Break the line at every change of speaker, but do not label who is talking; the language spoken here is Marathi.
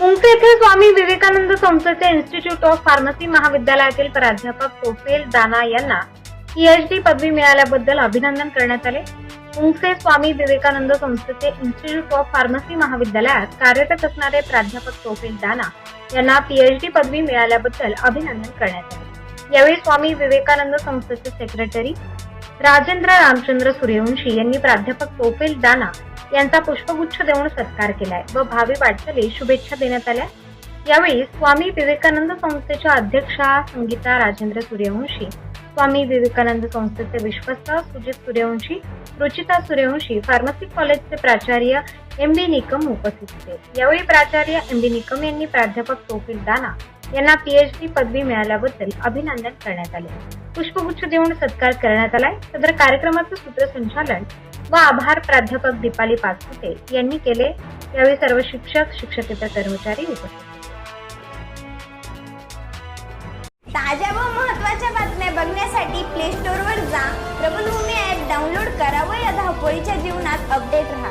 मुंबई येथील स्वामी विवेकानंद संस्थेचे इन्स्टिट्यूट ऑफ फार्मसी महाविद्यालयातील प्राध्यापक सोफेल दाना यांना पीएचडी पदवी मिळाल्याबद्दल अभिनंदन करण्यात आले. मुंगसे स्वामी विवेकानंद संस्थेचे इन्स्टिट्यूट ऑफ फार्मसी महाविद्यालयात कार्यरत असणारे प्राध्यापक सोफेल दाना यांना पीएचडी पदवी मिळाल्याबद्दल अभिनंदन करण्यात आले. यावेळी स्वामी विवेकानंद संस्थेचे सेक्रेटरी राजेंद्र रामचंद्र सूर्यवंशी यांनी प्राध्यापक सोफेल दाना यांचा पुष्पगुच्छ देऊन सत्कार केलाय. व भावी वाटचाली शुभेच्छा देण्यात आल्या. यावेळी स्वामी विवेकानंद संस्थेच्या अध्यक्षा संगीता राजेंद्र सूर्यवंशी स्वामी विवेकानंद संस्थेचे विश्वस्त सुजित सूर्यवंशी रुचिता सूर्यवंशी फार्मसी कॉलेजचे प्राचार्य एम बी निकम उपस्थित होते. यावेळी प्राचार्य एम बी निकम यांनी प्राध्यापक तोफिल दाना यांना पीएचडी पदवी मिळाल्याबद्दल अभिनंदन करण्यात आले. पुष्पगुच्छ देऊन सत्कार करण्यात आलाय. सदर कार्यक्रमाचं सूत्रसंचालन व आभार प्राध्यापक दीपाली पाचपुते यांनी केले. यावेळी सर्व शिक्षक शिक्षकेतर कर्मचारी उपस्थित
ताज्या व महत्त्वाच्या बातम्या बघण्यासाठी प्ले स्टोअरवर जा. प्रबलभूमी ॲप डाउनलोड करा व या धावपळीच्या जीवनात अपडेट राहा.